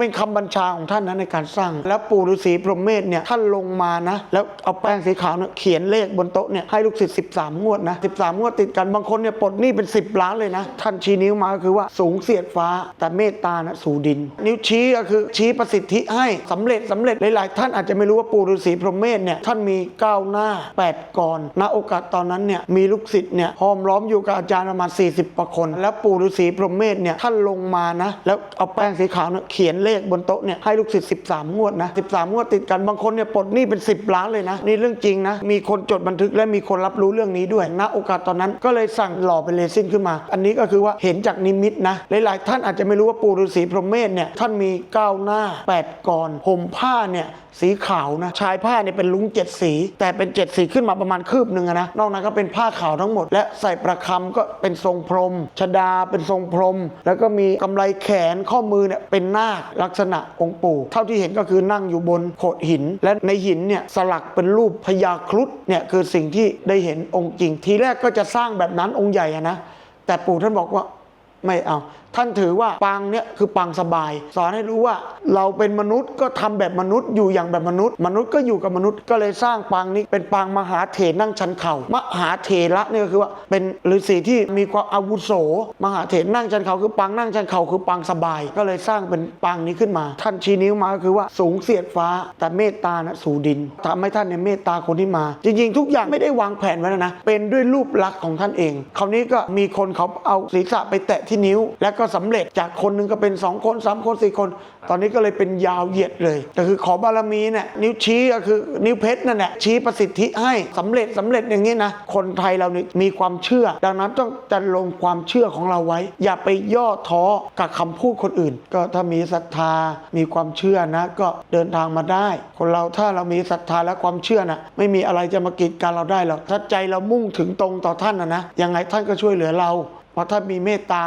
เป็นคำบัญชาของท่านนะในการสร้าง แล้วปู่ฤาษีพรหมเมธเนี่ยท่านลงมานะ แล้วเอาแป้งสีขาวเนี่ยเขียนเลขบนโต๊ะเนี่ยให้ลูกศิษย์13 งวดนะ 13 งวดติดกันบางคนเนี่ยปลดหนี้เป็น 10 ล้านเลยนะ ท่านชี้นิ้วมาก็คือว่าสูงเสียดฟ้าแต่เมตตานะสู่ดิน นิ้วชี้ก็คือชี้ประสิทธิให้สำเร็จสำเร็จหลายๆ ท่านอาจจะไม่รู้ว่าปู่ฤาษีพรหมเมธเนี่ยท่านมีก้าวหน้า 8กรณโอกาสตอนนั้นเนี่ยมีลูกศิษย์เนี่ยห้อมล้อมอยู่กับอาจารย์ประมาณ40กว่าคน แล้วปู่ฤาษีพรหมเมธเนี่ยท่านลงมานะแล้วเอาแป้งสีขาวเนี่ยเขียนเลขบนโต๊ะเนี่ยให้ลูกศิษย์13 งวดนะ 13 งวดติดกันบางคนเนี่ยปลดหนี้เป็น 10 ล้านเลยนะ นี่เรื่องจริงนะ มีคนจดบันทึกและมีคนรับรู้เรื่องนี้ด้วยณโอกาสตอนนั้นก็เลยสั่งหล่อเป็นเรซินขึ้นมา อันนี้ก็คือว่าเห็นจากนิมิตนะ หลาย ๆ ท่านอาจจะไม่รู้ว่าปู่ฤาษีพรหมเมธเนี่ยท่านมีก้าวหน้า 8กรห่มผ้าเนี่ยสีขาวนะชายผ้าเนี่ยเป็นลุงเจ็ดสี แต่เป็นเจ็ดสีขึ้นมาประมาณคืบหนึ่งอะนะนอกนั้นก็เป็นผ้าขาวทั้งหมด และใส่ประคำก็เป็นทรงพรมชดาเป็นทรงพรม แล้วก็มีกำไรแขนข้อมือเนี่ยเป็นนาคลักษณะองค์ปู่ เท่าที่เห็นก็คือนั่งอยู่บนโขดหิน และในหินเนี่ยสลักเป็นรูปพญาครุฑเนี่ยคือสิ่งที่ได้เห็นองค์จริง ทีแรกก็จะสร้างแบบนั้นองค์ใหญ่นะแต่ปู่ท่านบอกว่า ไม่เอา ท่านถือว่าปางเนี่ยคือปางสบาย สอนให้รู้ว่าเราเป็นมนุษย์ก็ทำแบบมนุษย์อยู่อย่างแบบมนุษย์ มนุษย์ก็อยู่กับมนุษย์ก็เลยสร้างปางนี้เป็นปางมหาเถรนั่งชันเข่ามหาเถระเนี่ยก็คือว่าเป็นฤาษีที่มีความอาวุโส มหาเถรนั่งชันเข่าคือปางนั่งชันเข่าคือปางสบาย ก็เลยสร้างเป็นปางนี้ขึ้นมา ท่านชี้นิ้วมาก็คือว่าสูงเสียดฟ้าแต่เมตตานะสู่ดินทำให้ท่านเนี่ยเมตตาคนที่มา จริงๆ ทุกอย่างไม่ได้วางแผนไว้นะ เป็นด้วยรูปลักษณ์ของท่านเองคราวนี้ก็มีคนเขาเอาศีรษะไปแตะที่นิ้ว แล้วก็สำเร็จจากคนหนึงก็เป็น 2 คน 3 คน 4 คน ตอนนี้ก็เลยเป็นยาวเหยียดเลยแต่คือขอบารมีเนี่ยนิ้วชี้ก็คือนิ้วเพชรนั่นแหละชี้ประสิทธิให้สำเร็จสำเร็จอย่างนี้นะคนไทยเรานี่มีความเชื่อ ดังนั้นต้องจะลงความเชื่อของเราไว้ อย่าไปย่อท้อกับคำพูดคนอื่น ก็ถ้ามีศรัทธามีความเชื่อนะ ก็เดินทางมาได้ คนเราถ้าเรามีศรัทธาและความเชื่อนะไม่มีอะไรจะมากีดกันเราได้หรอกถ้าใจเรามุ่งถึงตรงต่อท่านนะนะยังไงท่านก็ช่วยเหลือเรา เพราะท่านมีเมตตา